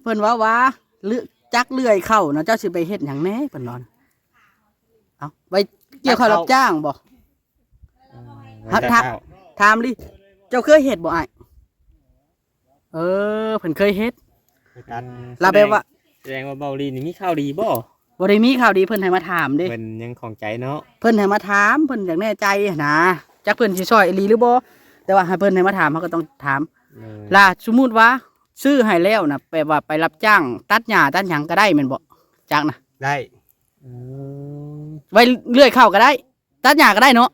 เพิ่นว่าว่าเลือกจักเลื่อยเข้านะเจ้าสิไปเฮ็ดหยังแหน่เพิ่นนอนเอาไปเกี่ยวข้าวรับจ้างบ่ฮะถ้าถามดิเจ้าเคยเฮ็ดบ่อ้ายเออเพิ่นเคยเฮ็ดไปตัดลาแปลว่าแสดงว่าเบาลีนี่มีข่าวดีบ่บ่ได้มีข่าวดีเพิ่นให้มาถามเด้เป็นยังของใจเนาะเพิ่นให้มาถามเพิ่นอยากแน่ใจนะจักเพิ่นสิช่วยอีหลีหรือบ่แต่ว่าให้เพิ่นให้มาถามเขาก็ต้องถามเลยล่ะสมมุติว่า ซื้อให้แล้วนะแปลว่าไปรับจ้าง ตัดหญ้าตัดหยังก็ได้แม่นบ่จักนะได้อืมไว้เลื่อยเข้าก็ได้ ตัดหญ้าก็ได้เนาะ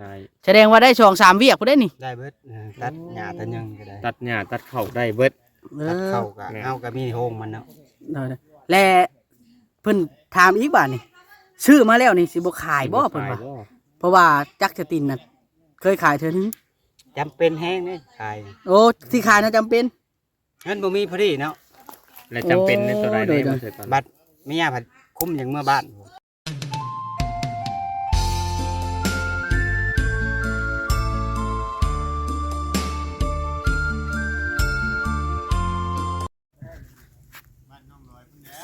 ได้แสดงว่าได้ช่องสามเวียกพุ่นได้นี่ได้เบิดเออตัดหญ้าตัดหยังก็ได้ ตัดหญ้าตัดเข่าได้เบิดเอตัดอเข้าก็แม่ เอาก็มีโฮงมันเนาะเออและเพิ่นถามอีกว่านี่ซื้อมาแล้วนี่สิบ่ขายบ่เพิ่นว่าขยบ่เพราะว่าจักรตินน่ะเคยขายเธอนึงจำเป็นแห้งนี่ขายโอ้ที่ขายน่ะจำเป็น เงินบ่มีพอดีเนาะและจำเป็นในตัวใดโอ้ได้โดบ่ยเถิดตอนบัตรไม่ยาผัดคุ้มอย่างเมื่อบ้าน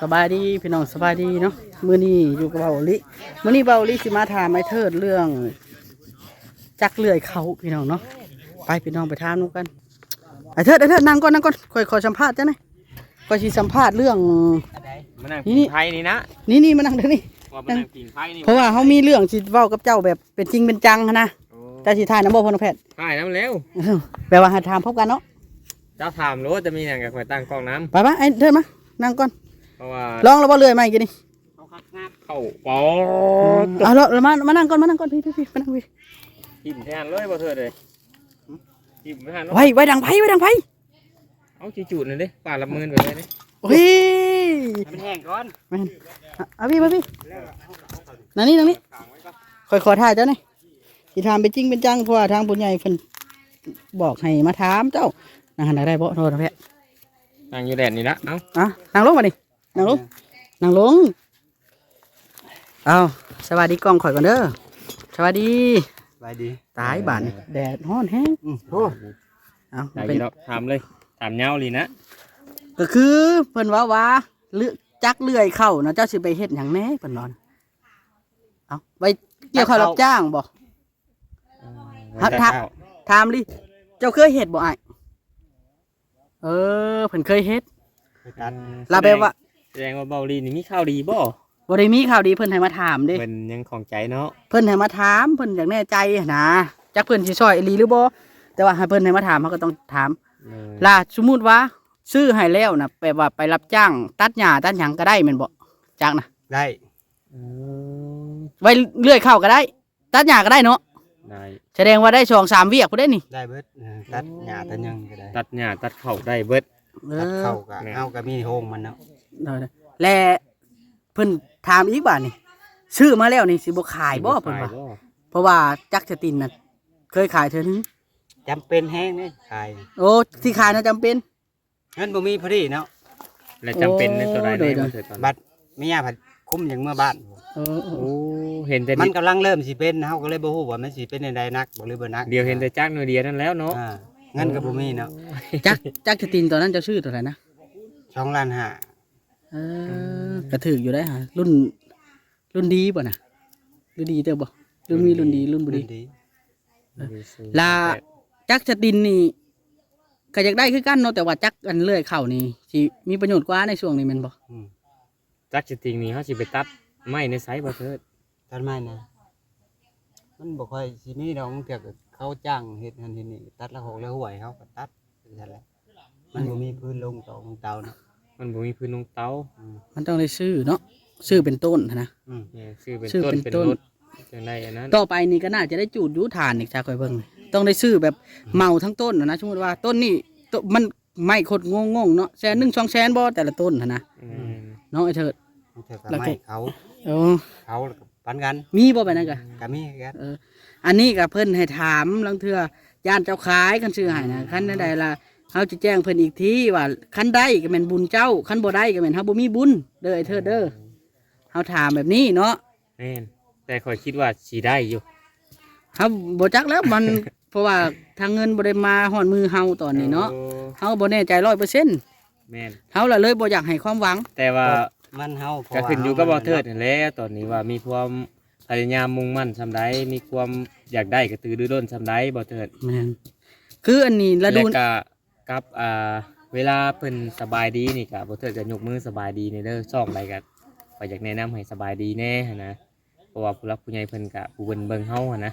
สบายดีพี่น้องสบายดีเนาะมื้อนี้อยู่กับเบาลิมื้อนี้เบาลิสิมาถามไอ้เทิดเรื่อง จักเลื่อยเขาพี่น้องเนาะไปพี่น้องไปถามนูกัน ไอ้เทิดไอ้เทิดนั่งก่อนนั่งก่อนค่อยขอสัมภาษณ์จ้ะหน่อยค่อยสิสัมภาษณ์เรื่อง มานั่งนี่กินี่นไผ่นี่นะนี่นี่มานั่งเดี๋ยวนี้ ว่ามานั่งกินไผ่นี่เพราะว่าเขามีเรื่องสิเว้ากับเจ้าแบบเป็นจริงเป็นจังหั้นนะโอ้แต่สิทายน้ำบ่พนแพทย์ถ่ายน้ำแล้วเออแปลว่าหาถามพบกันเนาะเจ้าถามรู้ว่าจะมีอย่างกับคอยตั้งกล้องน้ไปปะไอ้เทิดมานั่งก่อนำเพราะว่าลองแล้วบ่เลื่อยมาอีกนี่เขาคักงับเข้าปอดเอาละมามานั่งก่อนมานั่งก่อนพี่พี่พี่มานั่งพี่ทิมแทนเลยบ่เถิดเลย ทิมแทนเนาะไว้ไว้ดังไผไว้ดังไผเอาจีจูดเลยดิป่าละเมินไปเลยดิโอ้ยให้มันแห้งก่อนแม่นอะเอาพี่มาพี่นั่นนี่นั่นนี่คอยขอถ่ายเจ้าหน่อยสิถามเป็นจริงเป็นจังเพราะว่าทางผู้ใหญ่เพิ่นบอกให้มาถามเจ้านั่งหันหน้าได้บ่โทษนะแพทย์นั่งอยู่แดดนี่ละเอ้าอะนั่งลงมาดินั่งลงนั่งลงเอาสวัสดีกล้องข่อยก่อนเด้อสวัสดี ไปดีตายบานแดดร้อนแห้งอืมโอ้เอาได้เป็นยินแล้วถามเลยถามเงาลีนะก็คือเพิ่นว่าว่าเลือกจักเลื่อยเข้านะเจ้าสิไปเฮ็ดหยังแหน่เพิ่นนอนเอาไปเกี่ยวข้าวรับจ้างบ่ฮะแต่ถ้าข้าวถามดิเจ้าเคยเฮ็ดบ่อ้ายเออเพิ่นเคยเฮ็ดไปตัด ลาแปลว่า แสดงว่าเบาลีนี่มีข่าวดีบ่ บ่ได้มีข่าวดีเพิ่นให้มาถามเด้เป็นยังของใจเนาะเพิ่นให้มาถามเพิ่นอยากแน่ใจนะจักเพิ่นสิช่วยอีหลีหรือบ่แต่ว่าให้เพิ่นให้มาถามเขาก็ต้องถามเลยล่ะสมมุติว่า ซื้อให้แล้วนะแปลว่าไปรับจ้าง ตัดหญ้าตัดหยังก็ได้แม่นบ่จักนะได้อืมไว้เลื่อยเข้าก็ได้ ตัดหญ้าก็ได้เนาะได้แสดงว่าได้ช่องสามเวียกพุ่นได้นี่ได้เบิดเออตัดหญ้าตัดหยังก็ได้ตัดหญ้าตัดเข่าได้เบิดเอตัดอเข้าก็แม่เอาก็มีโฮงมันเนาะเออและเพิ่น ถามอีกว่านี่ซื้อมาแล้วนี่สิบ่ขายบ่เพิ่นว่าขยบ่เพราะว่าจักรตินน่ะเคยขายเธอนึงจำเป็นแห้งนี่ขายโอ้ที่ขายน่ะจำเป็นเงินบ่มีพอดีเนาะและจำเป็นในตัวใดโอ้ได้โดยบ่เถิดตอนบัตรไม่ยาผัดคุ้มอย่างเมื่อบ้านเออเออโอ้เห็นแต่มันนิดกำลังเริ่มสิเป็นเฮาก็เลยบ่ฮู้ว่ามันสิเป็นในใดนักบ่หรือบ่นักเดียวเห็นแต่จักหน่อยเดียวนั่นแล้วเนาะอ่าเงินก็บ่มีเนาะจักจักรตินตอนนั้นเจะชื่อตัวไหนนะช่องล้านห้า เออกระถืออยู่ได้ฮะรุ่น รุ่นดีป่ะนะรุ่นดีเตอบ่รุ่นมีรุ่นดีรุ่นบุดีดีลาจักรตินนี่ก็อยากได้คือกันเนาะแต่ว่าจักอันเลื่อยเข่านี่สิมีประโยชน์กว่าในช่วงนี้แม่นบ่อืมจักจริงๆนี่เขาสิไปตัดไม้ในไซส์บ่เถิดตัดไม้นะมันบ่ค่อยสิมีดอกมันเกี่ยวกับเขาจ้างเฮ็ดนั่นเฮ็ดนี่ตัดละหกละหวยเขาก็ตัดเป็นซั่นแหละมันบ่มีพื้นลงต่อของเตาเนาะ มันบ่มีพื้นลงเตาอืมมันต้องได้ซื้อเนาะซื้อเป็นต้นนะอืมเนี่ยซื้อเป็นซื้อต้นเป็นเป็นต้นรถจังไดอันนั้นต่อไปนี่ก็น่าจะได้จูดอยูฐานอีกจ้าคอยเบิ่งต้องได้ซื้อแบบเมาทั้งต้นนะนะสมมติว่าต้นนี่ต้นมันไม่คดงงงๆเนาะแสนหนึ่งสองแสนบ่แต่ละต้นนะนะอืมเนาะไอ้เถิดมันเกี่ยวกับแล้วก็ไม้เขาเออเขาแล้วก็ปันกัน มีบ่ไปนั่นกะก็มีกันอันนี้กับเพิ่นให้ถามลังเทื่อย่านเจ้าขายคันซื้อให้นะคันใดล่ะ เขาจะแจ้งเพิ่นอีกทีว่าคันได้ก็แม่นบุญเจ้าคันบ่ได้ก็แม่นเฮาบ่มีบุญเด้อไอ้เถิดเด้อเฮาถามแบบนี้เนาะแม่นแต่ข่อยคิดว่าสิได้อยู่เฮาบ่จักแล้วมัน เพราะว่าทางเงินบ่ได้มาฮอดมือเฮาตอนนี้เนาะโอ้เฮาบ่แน่ใจ100%แม่นเฮาละเลยบ่อยากให้ความหวัง แต่ว่ามันเฮาเพราะก็ว่าขึ้นอยู่กับฮาบ่เทิดนั่นแหละตอนนี้ว่ามีความพยายามมุ่งมั่นซำใดมีความอยากได้กระตือรือร้นซำใดบ่เทิดแม่นคืออันนี้ละและดูก็ กับอ่าเวลาเพิ่นสบายดีนี่ก็บ่เทิดก็ยกมือสบายดีในเด้อช่องใดก็ก็อยากแนะนำให้สบายดีแน่หันนะเพราะว่าผู้รักผู้ใหญ่เพิ่นก็ผู้เบิ่งเบิ่งเฮาหันนะ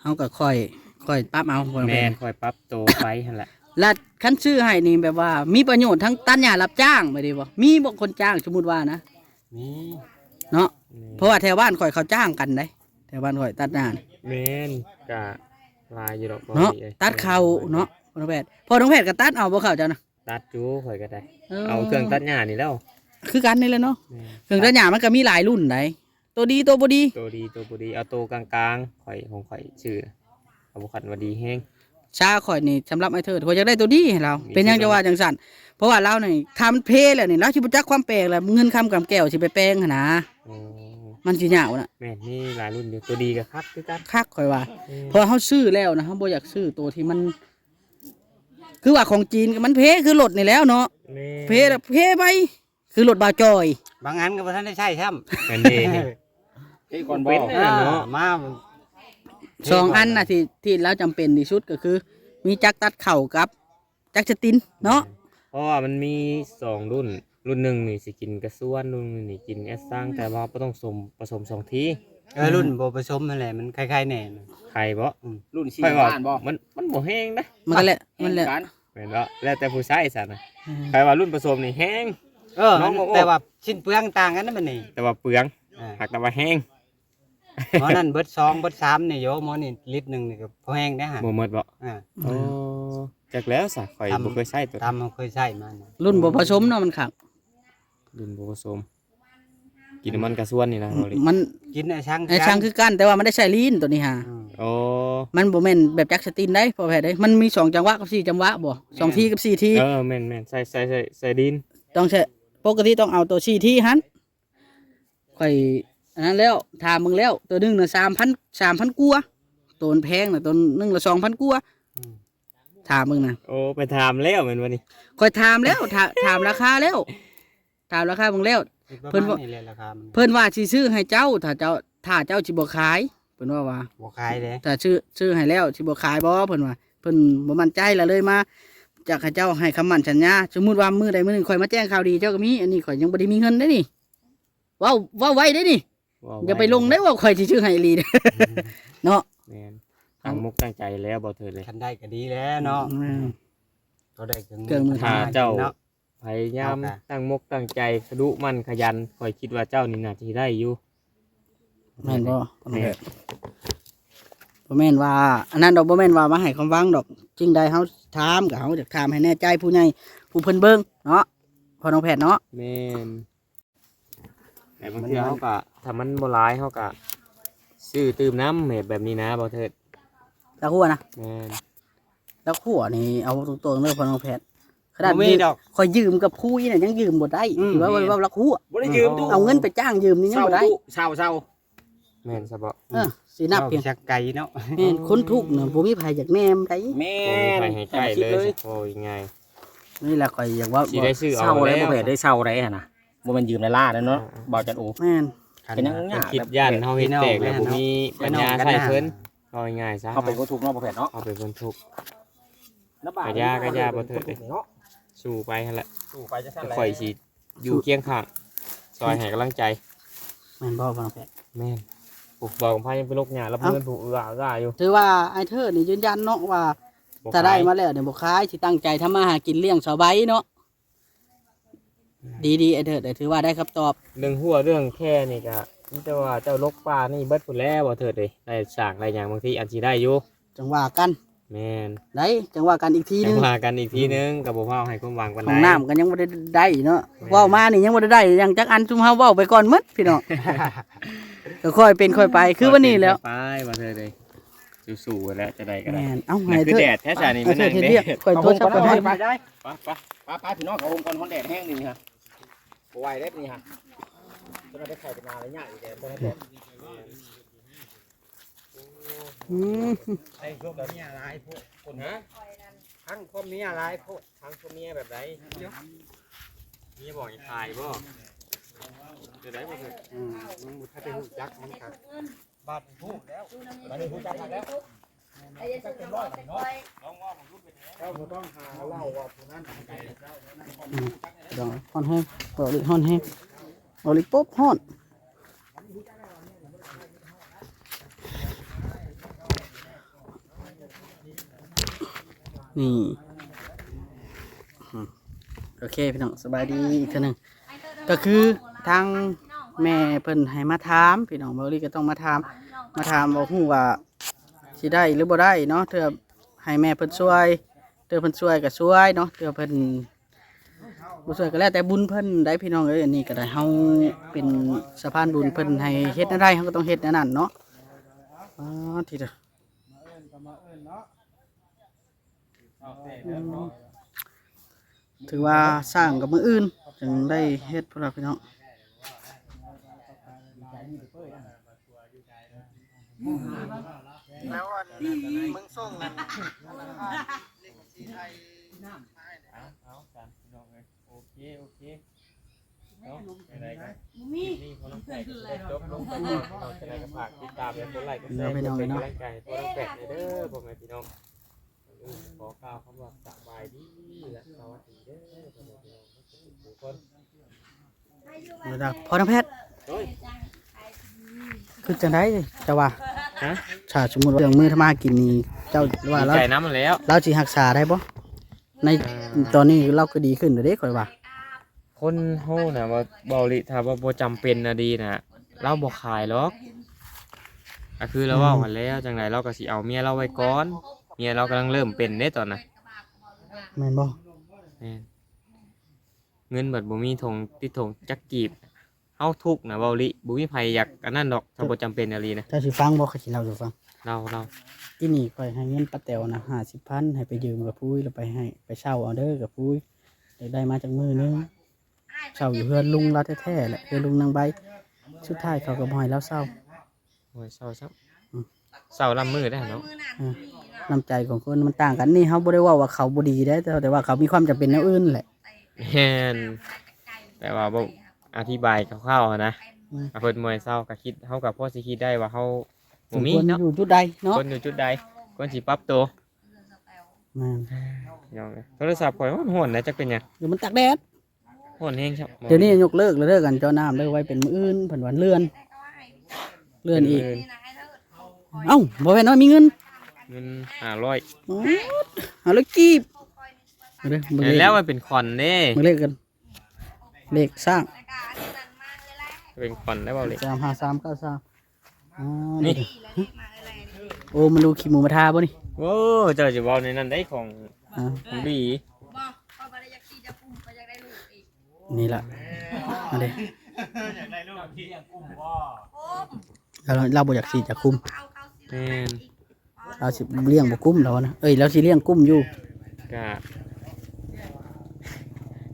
เฮาก็ค่อยค่อยปรับเอาบ่ต้องแม่แม่นคอยปรับโตวไปหั่นแหละและคันชื่อให้นี่แบบว่า มีประโยชน์ทั้งตัดหญ้ารับจ้างบ่ได้บ่มีบ่คนจ้างสมมุติว่านะมีเนาะเพราะว่าแถวบ้านข่อยเขาจ้างกันได้แถวบ้านข่อยตัดหญ้านี่แม่นก็ลายอยู่ดอกบ่เนาะมีอ้ยตัดเขาเนาะพ่อ น้องแพทย์พ่อน้องแพทย์ก็ตัดเอาบ่เข้าเจ้านะตัดจูข่อยก็ได้ เอาเครื่องตัดหญ้านี่แล้ว คือกันนี่แหละเนาะแม่นเครื่องตัดหญ้ามันก็มีหลายรุ่นได้ตัวดีตัวบ่ดี ตัวดีตัวบ่ดีเอาตัวกลางๆข่อยของข่อยชื่อเอาบ่คันว่าดีแฮงชาข่อยนี่สำหรับไอ้เถิดข่อยอยากได้ตัวดีให้เรามีเป็นหยังที่จะว่าว่าจังสั่นเพราะว่าเรานี่ทำเพลแล้วนี่เราสิบ่จักความแปลกแล้วเงินคำกับแก้วสิไปแปลงหั่นนะอ๋อมันสิยาวน่ะ แม่นมีหลายรุ่นอยู่ตัวดีก็ครับคือกันคักข่อยว่า พอเขาซื้อแล้วนะเขาบ่อยากซื้อตัวที่มัน คือว่าของจีนก็มันเพคือรถนี่แหล้วเนาะแม่เพแล้วเพไปคือรถบาวจอย บางอันก็บ่ทันได้ใช้ซ้ำแม่นเด้ที่ก่อนบเป็อนกน่ะ เนาะ มา สองอันนะที่ที่เราจำเป็นที่สุดก็คือ มีจักรตัดเข่ากับ จักรสตินเนาะเพราะว่ามันมีสองรุ่น รุ่นหนึ่งนี่สิกินกระส่วนรุ่นหนึงนี่กินแอสซังแต่ว่าบ่ต้องสมผสมสองที เออรุ่นบ่ผสมนั่นแหละมันคล้ายๆแหน่น่ะใครบ่รุ่นสี่ค่อยว่าบ้านบ่มันมันบ่แห้งนะมันก็แหละมันแหละกันแม่นบ่แล้วแต่ผู้ใช้ซะนะใครว่ารุ่นผสมนี่แห้ง เออน้องโอ้โอ้แต่ว่าชิ้นเปลืองต่างกันนะมันนี่แต่ว่าเปลืองอ่าหักแต่ว่าแห้งหมอนั่นเบิดสองเบิดสามนี่โยหมอนี่ลิตรหนึงนี่ก็พอแห้งได้อฮะบ่หมดบ่อ่า โอ้จักแล้วซะข่อยทำ บ่เคยใช้ตัวตามเราเคยใช้มานะรุ่นบ่ผสมเนาะมันขักรุ่นบ่ผสม กินน้ำมันกระส่วนนี่นะบ่ลิมันกินไอ้ช่างไอ้ช่างคือกันแต่ว่ามันได้ใช้ลีนตัวนี้ฮะอืมโอ้มันบ่แม่นแบบจักรสตินได้พอแพ้ได้มันมีสองจังหวะกับสี่จังหวะบ่สองทีกับสี่ทีเออแม่นแม่นใส่ใส่ใส่ใส่ดินต้องใช้ปกติต้องเอาตัวสี่ทีหันข่อยอันนั้นแล้วถามมึงแล้ว ตัวหนึงน่ะสามพันสามพันกัวาตัวมันแพงน่ะตัวหนึงละสองพันกัวาอืมถามมึงนะโอ้ไปถามแล้วแม่นบ่นี่ข่อยถามแล้วถาถามราคาแล้ว ถามราคามึงแล้ว เพิ่เพิ่นนว่านี่แหละราคามันเพิ่นว่าสิซื้อให้เจ้า ถ้าเจ้าถ้าเจ้าสิบ่ขายเพิ่นว่าว่าบ่ขายเด้ถ้าซื้อซื้อให้แล้วสิบ่ขายบ่เพิ่นว่าเพิ่นบ่มั่นใจแล้วเลยมาจากให้เจ้าให้คำมั่นสัญญาสมมุติว่ามื้อใดมื้อหนึงข่อยมาแจ้งข่าวดีเจ้าก็มีอันนี้ข่อยยังบ่ได้มีเงินได้นี่เว้าเว้าไว้ได้นี่ว้วอย่าไปลงได้ว่าข่อยสิซื้อให้อีหลีเด้อเนาะแม่นตั้งมุกตั้งใจแล้วบ่เถิดเลยคันได้ก็ดีแล้วเนาะอืมเขาได้เครื่องเครื่องมือถ้าเจ้าเนาะ พยายามเอาค่ะ ตั้งมุกตั้งใจขดุมันขยันข่อยคิดว่าเจ้านี่น่าจะได้อยู่ แม่นบ่แม่น บ่แม่นว่า อันนั้นดอกบ่แม่นว่ามาให้ความหวังดอกจริงใดเฮาถามก็เฮาอยากถามให้แน่ใจผู้ใหญ่ผู้เพิ่นเบิ่งเนาะพอน้องแพทย์เนาะ แม่นแต่บางทีเขาก็ถ้ามันบ่ร้ายเขาก็ซื้อตื่มน้ำเม็ดแบบนี้นะบ่เถิดแล้วหัวนะแม่น แล้วหัวนี่เอาตรงๆเลยพอน้องแพทย์ ขนาดบ่มียืมดอก คอยยืมกับผู้นี่น่ะยังยืมบ่ได้อืมถือว่าว่าว่าลักหัวบ่ได้ยืมตู้เอาเงินไปจ้างยืมนี่ยังเช่าบ่ได้ตู้เช่าเช่าแม่นซะบ่เออสินับเพียงชักไก่เนาะแม่นคนทุกข์น่ะบ่มีไผอยากแนมไผแม่บ่มีนใครให้ใกล้เลยโอ้ยง่าย นี่แหละคอยอยากว่าสิได้ซื้อเอาเช่าได้แล้บ่วเพจได้เช่าได้หั่นน่ะบ่แมันยืมในล่าแล้วเนาะบ่จันโอ แม่น เป็นยังยากคิดย่านเฮาเฮ็ดแตกแล้วบ่มีปัญญาใช้เพิ่นเอาง่ายๆซะเขาเป็นคนถูกเนาะบ่เพจเนาะเอาเป็นคนทุกข์น้ำบากะยากะยาบ่เถิดเด้ เนาะ สู้ไปหั่นแหละสู้ไปจะสั่นข่อยสิอยู่เคียงข้างซอยให้กำลังใจแม่นบ่พอน้องแพทย์แม่นปลูกบอกพายังเป็นโรคหยาแล้วเอ้าเพื่อนผูกเอืออาร่าอยู่ถือว่าไอ้เธอนี่ยืนยันเนาะว่าบ่ถ้าได้ขยมาแล้วเนี่ยบ่ขายสิตั้งใจทำมาหากินเลี้ยงชาวใบเนาะดีๆไอ้เธอแต่ถือว่าได้คำตอบเรื่องหัวเรื่องแค่นี่ก็มีแต่ว่าเจ้าลกป่านี่เบิดพุ่นแล้วบ่เถิดเลยได้สร้างได้หยังบางทีอันสิได้อยู่จังว่ากัน แม่นได้จังว่ากันอีกทีนึจะงมากันอีกทีนึงก็บ่เฮาให้ความหวังปานขใดองน้ำกันยังบ่ได้ได้เนาะเว้ามานี่ยังบ่ได้ได้ยังจักอันซุมเฮาเว้าไปก่อนหมดพี่น้องก็ค่อยเป็นค่อยไปคือวันนี้แล้วไปบ่เถิดเลยสู้ๆแล้วจะได้ก็ได้แม่นเอ้านั่ให้นคือเธอแดดแท้จ้านี่ให้มันเธอนั่งเฮ็ดแดเรียกดค่อยโทรศัพท์ไปก่อนให้ไปได้ไปไปป้าป้าพี่น้องเขาห่มก่อนฮ้อนแดดแห้งนี่ฮะบ่ไหวได้นี่ฮะจะได้ไข่เป็นนาอะไรยากอีกแล้วบ่ได้แดด อืมไอ้พวกแบบนี้อะไรพวกคนฮะทั้งพ่อเมียหลายโพดทั้งพ่อเมียแบบไรมีบอกอีกถ่ายบ่จะได้บ่เถิดอืมมึงบ่ทันได้ฮู้จักมันครับบาดผู้แล้วบาดนี้ผู้จักแล้วไอ้ยันสุดจะบอกจะคอยเจ้าบ่ต้องหาเล่าว่าผู้นั้นไปดองฮ้อนแห้งเบาลิฮอนแห้งเบาลิปุ๊บฮอน นี่ โอเคพี่น้องสบายดีอีกเทีหนึงก็คือทางแม่เพิ่นให้มาถามพี่น้องเบาลิก็ต้องมาถาม มาถามว่าฮู้ว่าสิได้หรือบ่ได้เนาะเถื่อให้แม่เพิ่นช่วยเถื่อเพิ่นช่วยก็ช่วยเนาะเถื่อเพิ่นบ่ช่วยก็แล้วแต่บุญเพิ่นได้พี่น้องเอ้ยอันนี้ก็ได้เฮาเป็นสะพานบุญเพิ่นให้เฮ็ดแนวใดเฮาก็ต้องเฮ็ดแนวนั้นเนาะอ๋อทีเดียวอื ถือว่าสร้างกับมืออื่นจึงได้เฮ็ดพวกเราพี่น้องแล้วอันมึงส่งนั่นเอาจานพี่น้องเลยโอเคโอเคเนาะอะไรกันมีนี่พอน้องแขกจบลงไปก่อนเราจะได้กับฝากติดตามและกดไลค์กดแชร์เป็นกำลังใจให้พอน้องแขกเด้อพ่อแม่พี่น้อง ขอกล่าวคำว่าสบายดีและสวัสดีเด้อพ่อแม่พี่น้องทุกคนระดับพอน้ำแพทย์คือจังไดจะว่าฮะถ้าสมมุติว่าเรื่องมือทำมากินนี่เจ้าว่าดีเราใจน้ำมันแล้วเราสิรักษาได้บ่ในตอนนี้เราก็ดีขึ้นแล้วเด้ข่อยว่า คนโหนะว่าบอลิถ้าว่าบ่จำเป็นนะดีนะเราบ่ขายหรอกก็คือเราเว่ากันแล้วจังไดเราก็สิเอาเมียเราไว้ก่อน เมียเรากำลังเริ่มเป็นเด้ตอนน่ะแม่นบ่แม่นเงินเบิดบ่มีทงติดทงจักกีบเฮาทุกข์นะเว้าลิบ่มีไผอยากอันนั้นดอกถ้าบ่จำเป็นอะลีนะเจ้าสิฟังบ่ข้อยสิเล่าให้ฟังเราเราที่นี่ข่อยให้เงินป้าแตวนะ50,000ให้ไปยืมกับปุ้ยแล้วไปให้ไปเช่าเอาเด้อกับปุ้ยได้ได้มาจากมือนึงเช่าอยู่เฮือนลุงเราแท้ๆแหละเฮือนลุงนางใบสุดท้ายเขาก็บ่ให้เราเช่าโอ้ยเศร้าซับอืมเศร้าลำมือได้เนาะ น้ำใจของคนมันต่างกันนี่เฮาบ่ได้เว่าว่าเขาบ่ดีได้แต่แต่ว่าเขามีความจำเป็นแนวอื่นแหละแม่นแต่ว่าบ่อธิบายคร่าวๆอะนะอืมเพิ่นมวยเศร้าก็คิดเฮากับพ่อสิคิดได้ว่าเฮาบ่มีควรเนาะอยู่จุดใดเนาะคนอยู่จุดใดคนสิปรับตัวแม่นยองเลยโทรศัพท์ข่อยมันโหนนะจักเป็นหยังเดี๋ยวมันตักแดดโหนแฮงครับเดี๋ยวนี้ยกเลิกแล้วเลิกกันเจ้าน้ำเลิกไว้เป็นมื้ออื่นเพิ่นวันเลื่อน เลื่อนอีกเอ้าบ่แม่นว่ามีเงิน เงิน500อ๋อเอาเลยกีบเอาเด้อมึงเห็นเลแล้วขมันเป็นคอนเด้มึงเลขกัน เลขสร้างเป็นคอนได้บ่เลยสามห้าสามเก้าสามอ๋อนี่นี่โอ้มันดูขี้หมูมาทาบ่นี่โอ้เจ้าจะเว้าในนั้นได้ของอ่าของดีบอกก็บ่ได้อยากขี่จะปุ่มก็อยากได้ลูกอีกนี่ล่ะเอาเด้โอ้มเราเราบ่อยากสิจะคุมเอาเข้าสิแม่น เราสิเลี้ยงบ่กุ้มเรานะเอ้ยเราสิเลี้ยงกุ้มอยู่ก็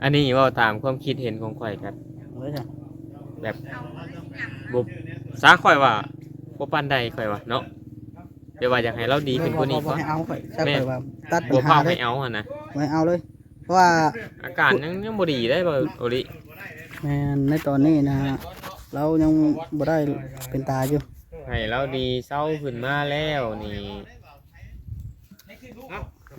อันนี้เว่าตามความคิดเห็นของข่อยครับเอาไว้จ้ะแบบบ่สาข่อยว่าบ่ปานใดข่อยว่าเนาะเดี๋ยวว่าอยากให้เราดีขึ้นกว่านี้บ่ก่อนให้เอาข่อยใช่แม่ข่อยว่าตัดปับ่ญพาหาเลให้ยเอาหั่นนะบ่ให้เอาเลย เพราะว่าอาการยังยังบ่ดีได้บ่โอลิแม่นในตอนนี้นะเรายังบ่ได้เป็นตาอยู่ ให้เราดีเศร้าขึ้นมาแล้วนี่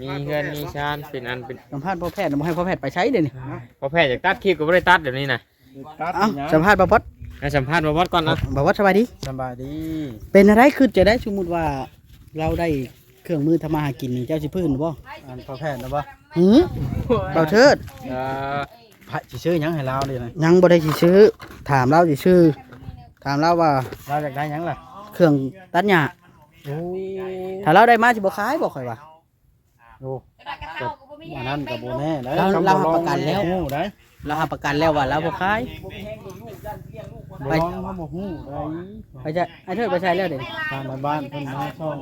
มีเงินมีชานเป็นอันเป็นสัมภาษณ์พ่อแพทย์น่ะบ่ให้พ่อแพทย์ไปใช้เด้นี่พอแพทย์อยากตัดคลิปก็บ่ได้ตัดเดี๋ยวนี้นะเอ้าสัมภาษณ์บ่พอดให้สัมภาษณ์มาวัดก่อนนะบ่ว่าสบายดีสบายดี เป็นอะไรคือจะได้สมมุติว่าเราได้เครื่องมือทำมาหากินนี่เจ้าสิพื้นบ่อันพ่อแพทย์นะบ่หือเบาเทิดเอ่อพระสิชื่อหยังให้เราเลยนะยังบ่ได้สิซื้อถามเราสิซื้อถามเราว่าเราอยากได้หยังล่ะ เครื่องตัดหญ้าโอ้ถ้าเราได้มาสิบ่ขายบ่ค่อยว่าโหกระดาษกระเท่าก็บ่มีอันนั้นก็บ่แน่ได้เราคำเราบ่ลองประกันแล้ว ฮู้ได้เรารับประกันแล้วว่าเราบ่ขายบ่ไปลองเขาบ่ฮู้ได้ไปจะไอ้เทิดไปใช้แล้วเด้ทางในบ้านเพิ่นมาช่อง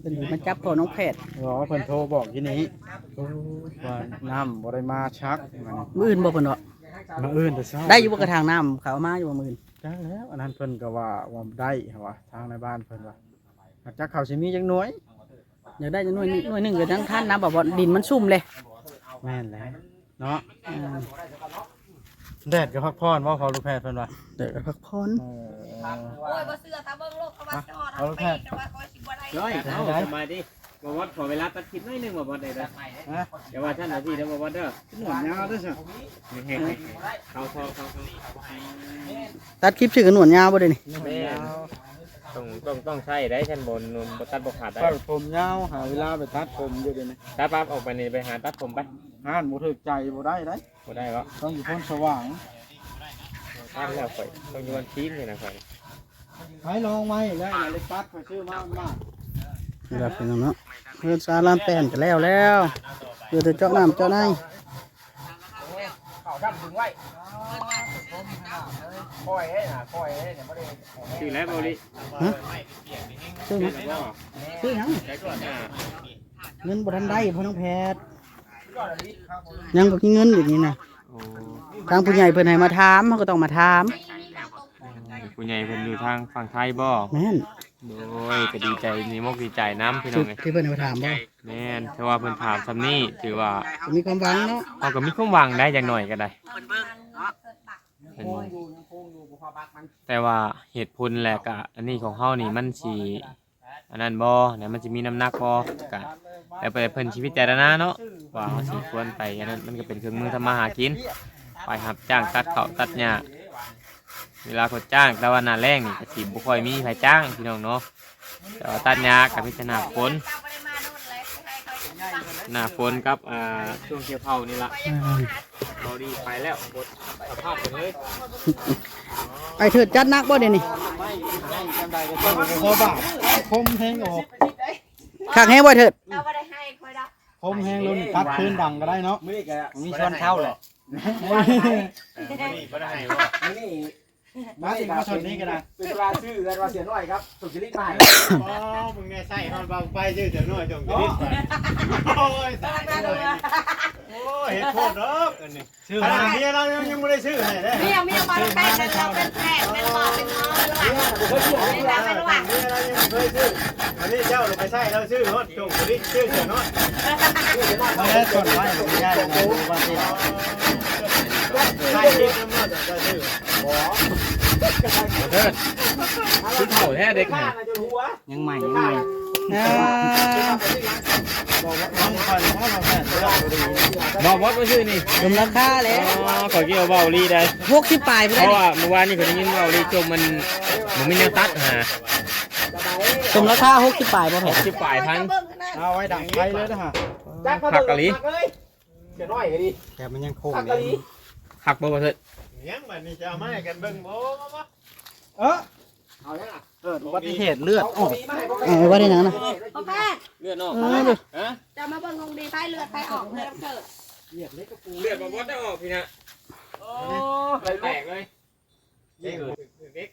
เพิ่นมาจับพ่อน้องแพทย์บอกว่าเพิ่นโทรบอกที่นี้ว่าน้ำบ่ได้มาชักมันมื้ออื่นบ่เพิ่นว่ามาอื่นแต่เช้าได้อยู่บ่กระทางน้ำเขาเอามาอยู่บ่มื้ออื่น จักแล้ว อันนั้นเพิ่นก็ว่าว่าได้เหรอวะทางในบ้านเพิ่นว่าจักเขาสิมีจังหน่วยอยากได้จะหน่วยหนึ่งหน่วยหนึ่งก็ยังท่านนะแบบว่าดินมันซุ่มเลยแม่นแล้วเนาะอืมแดดก็พักผ่อนว่าเขาลูกแพทย์เพิ่นว่าเดี๋ยวก็พักผ่อนโอ้ยบ่เสื้อถ้าเบิ่งโลกเขาว่าจอดเอาไปแต่ว่าก็สิบ่ได้ร้อยเอาสบายดิ บวัดขอเวลาตัดคลิปหน่อยหนึงบ่วัดได้เด้อเดี๋ยวว่าท่านอาทีเด้อบ่วัดเด้อหนวดยาวด้วยสิเฮ้ยๆๆเขาเขาเขาเขาตัดคลิปชื่อกันหนวดยาวบ่ได้นี่แม่นต้องต้องต้องใช้ได้ฉันบนบ่ตัดบ่ขาดได้ตัดผมยาวหาเวลาไปตัดผมอยู่เดี๋ยวนี้ตัดปั๊บออกไปนี่ไปหาตัดผมไปงานบ่ถึกใจบ่ได้ได้บ่ได้ก็ต้องอยู่พ้นสว่างตัดแล้วข่อยต้องอยู่วันทีมนี่นะข่อยให้ลองไหมแล้วอย่าเลยตัดไปชื่อมากมาก นี่แหละพี่น้องเนาะ เพื่อนซาลามแป้นกันแล้วแล้วเพื่อจะเจาะน้ำเจาะในเขาดำดึงไว้คอยให้น่ะคอยให้เนี่ยบ่ได้ชื่อแล้วบ่ลิฮะชื่อหยังบ่ชื่อหยังใช้ก่อนหน้าเงินบ่ทันได้พ่อน้องแพทย์ยังบ่มีเงินอยู่นี่นะโอ้ทางผู้ใหญ่เพิ่นให้มาถามเขาก็ต้องมาถามผู้ใหญ่เพิ่นอยู่ทางฝั่งไทยบ่แม่น โดยก็ดีใจนี่มกดีใจน้ำพี่น้จุอดงเอ้ยที่เพิ่นให้มาถามบ่แม่นแต่ว่าเพิ่นถามซำนี้ถือว่าก็มีความหวังเนาะเขาก็มีความหวังได้อย่างหน่อยก็ได้เพิ่นแต่ว่าเหตุผลแหละกะอันนี้ของเฮานี่มันสิอันนั้นบ่เนี่ยมันจะมีน้ำหนักบ่กะแล้วไปเพิ่นชีวิตแต่ละนาเนาะว่าเฮาสิควรไปอันนั้นมันก็เป็นเครื่องมือทำมาหากิน ไปรับจ้างตัดเขาวตัดหญ้า เวลาเขาจ้างแต่ว่าหน้าแรงนี่ก็สิบ่ค่อยมีใครจ้างพี่น้องเนาะแต่ว่าตัดหญ้ากับพิจารณาฝนหน้าฝนกับอ่าช่วงเกี่ยวเผานี่ละอืมเราดีไปแล้วบดสภาพไปเลยไอ้เถิดจัดหนักบ่เดี๋ยวนี้พอบาทคมแห้งออกคักแฮงบ่เถิดเราไม่ได้ให้คอยดับคมแห้งลุ้นตัดพื้นดังก็ได้เนาะมื้อนี้ก็มีช้อนเท้าเหรอนี่ก็ได้ว่ามื้อนี้ มาสิมาชนนี้ก็ได้เป็นเวลาชื่อกันว่าเสียน้อยครับสุกิริตมาให้อ๋อมึงไงใส่ฮอนบางไปชื่อเดี๋ยวน้อยจงจะรีบไปโอ้ยตายเลยโอ้ยเห็ดโคตรดอกอันนี้ชื่อขนามาดนี้เรายังไม่ได้ชื่อไหนเลยเมียเมียมาแป้งกันเราเป็นแพทย์เป็นหมอเป็นหมอเป็นหลักเฮ้ยชื่อนี้เรายังไม่เคยชื่ออันนี้เจ้าเราไปใช่เราชื่อฮอดจงจะรีบชื่อเดี๋ยวน้อยมาแล้วชนไว้ไม่ได้ยังไงดูบ้านที่ใช่ที่น้ำมันจะชื่อ เถิดชุดเผาแท้เด็กข้าน่ะน่ะจนหัวยังใหม่ยังใหม่อ่าบอกว่าน้องคอยน้องเราแค่เลือกดีบอกวัดว่าชื่อนี่รวมราคาแล้อ๋วอขอเกี่ยวเบาลีได้60ปลายพุ่นเพได้ราะนี่ว่าเมื่อวานนี่เขาได้ยินเบาลีจมมันมันมีแนวตัดหาสมราคา60ปลายบ่แพทย์สิบปลายพันเอาไว้ดังไฟเลยนะฮะจักมาผักกะหรี่เลยเสียน้อยก็ดีแต่มันยังคงผักกะหรี่หักบ่บ่เถิด ยังมันนี่จะเอาไม้กันเบิ่งโอ้มาเออเอายังอะเกิดอุบัติเหตุเลือดออกดีมาให้พ่อเออว่าได้หนังนะ พ่อแพทย์เลือดออกเออเด้อฮะจะมาเบิ่งคงดีไฟเลือดไฟออกเลยเกิดเลือดบ่วัดได้ออกพี่นะโอ้แตกเลยเด็กเด็ก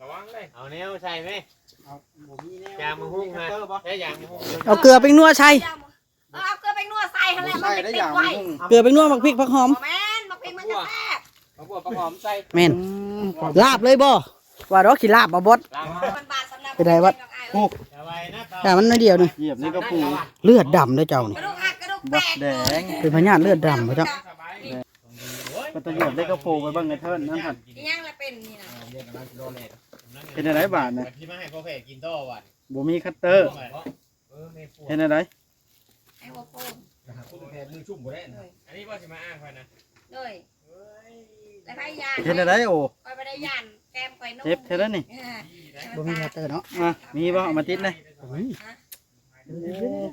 ระวังเลยเอาแนวใส่ไหมยางมือหุ้งฮะใช้ยางมือหุ้งเอาเกลือไปนัวใส่เอาเกลือไปนวดใส่หั่นแหละมันใช่เป็นได้ติอดย่างไว้เกลือไปนัวบักพริกผักหอมแม่ เอาพวกประหอมใส่แม่นลาบเลยบ่ว่าดอกขี้ลาบบ่บดล้างมันบาดสำหรับไปได้วัดโอ้เอาไว้นะแต่มันน้อยเดียวหนึงเหยียบนี่ก็ปูเลือดดำเด้อเจ้านี่กระดูกหักกระดูกแตบักกแดงเป็นพญาติเลือดดำบ่เจ้าก็ตะเหยียบได้ก็ปูไปเบ้างในเทิร์นนั่นหันอีหยังละเป็นนี่นะเป็นอะไรบาทนะที่มาให้พ่อแผ่กินต่อวันบ่มีคัตเตอร์เห็นอะไรไอ้หัวโป่งมือชุ่มบ่ได้อันนี้ว่าจะมาอ้างใครนะเลย แล้วไปยานเห็นอะไรโอ้ไปไปได้ยานแกมไปนุ่มเจ็บเท่านั้นนี่บ่มีคัตเตอร์เนาะอะมีบ่เอามาติดเลยแม่นี่นี่นี่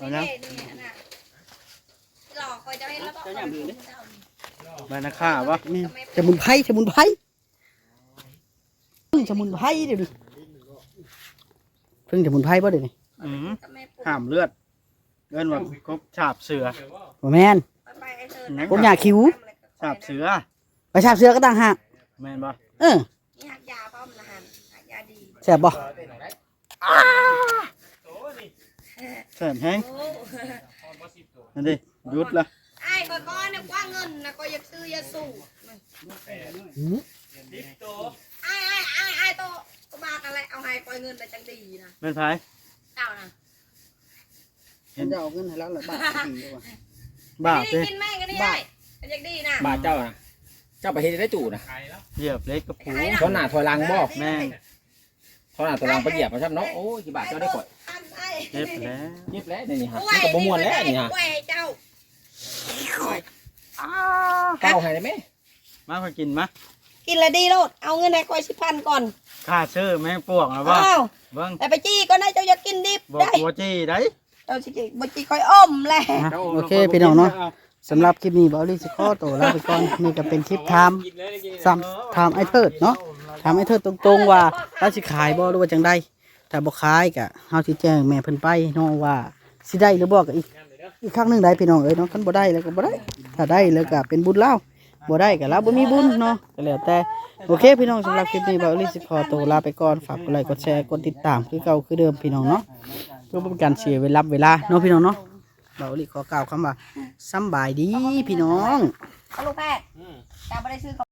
อันน่ะหลอกคอยจะให้แล้วบอกคนอื่นเจ้านี่บานาค่าบ่แม่นสมุนไพรสมุนไพรพึ่งสมุนไพรเดี๋ยวนี้พึ่งสมุนไพรบ่เดี๋ยวนี้อืมก็แม่ปลุกห้ามเลือดเอิ้นว่าครบฉาบเสือบ่แม่นไปไปไอ้เธอผมอยากคิ้ว ฉาบเสือไปชาบเสือก็ต่างหากแม่นบ่เออนี่หักยาป้อมนะฮันหักยาดีแซ่บบ่แสบแห้งโอ้นั่นดิหยุดละไอ้ก้อยก้อนเนี่ยกว้างเงินนะก็อยากซื้อยาสูบไอ้ไอ้ไอ้ไอ้โตก็บาทอะไรเอาให้ก้อยเงินไปจังดีนะแม่นไผเจ้านะเห็นจะเอาเงินให้แล้วหรือบ้าดีวะบ้าบ้าไปเต้กินแม่กันได้ไง เป็นอย่างดีนะบาทเจ้านะเจ้าไปเฮ็ดได้จู่นะเหยียบเล็กกระปูถอนหน้าถอยหลังบ่แม่งถอนหน้าถอยหลังไปเหยียบมาครับเนาะโอ้ยกี่บาทเจ้าได้ก่อยเจ็บแล้วเย็บแล้วนี่ฮะมันก็บ่ม่วนแล้วนี่ฮะแหวเจ้าเก้าให้ได้ไหมมาพอกินมะกินแล้วดีโลดเอาเงินให้คอยสิพันก่อนข้าชื่อแม่งปวกนะว่าอ้าวเบิ้งแต่ไปจี้ก็ได้เจ้าอย่ากินดิบบอกได้บัวจี้ได้ เจ้าสิกินบ่จี้คอยอมแหละ โอเคพี่น้องเนาะ สำหรับคลิปนี้บอลลี่สกอตัวลาไปก่อนนี่ก็เป็นคลิปไทม์กินเลยกินซ้ำไทม์ไอเทิดเนาะไทม์ไอเทิดตรงๆว่าเราสิขายบ่หรือว่าจังใดถ้าบ่ขายก็เฮาสิแจ้งแม่เพิ่นไปเนาะว่าสิได้หรือบ่ก็อีกอีกครั้งหนึงได้พี่น้องเอ้ยเนาะคันบ่ได้แล้วก็บ่ได้ ถ้าได้แล้วก็เป็นบุญเราบ่ได้ก็เราบ่มีบุญเนาะก็แล้วแต่โอเคพี่น้องสำหรับคลิปนี้บอลลี่สกอตัวลาไปก่อนฝากกดไลค์กดแชร์กดติดตามคือเก่าคือเดิมพี่น้องเนาะเพื่อเป็นการเสียเวลาเวลาเนาะพี่น้องเนาะ บอลลี่ขอกล่าวคำว่าสำบายดีพี่น้องเอาลูกแพทย์อืมเจ้าบ่ได้ซื้อ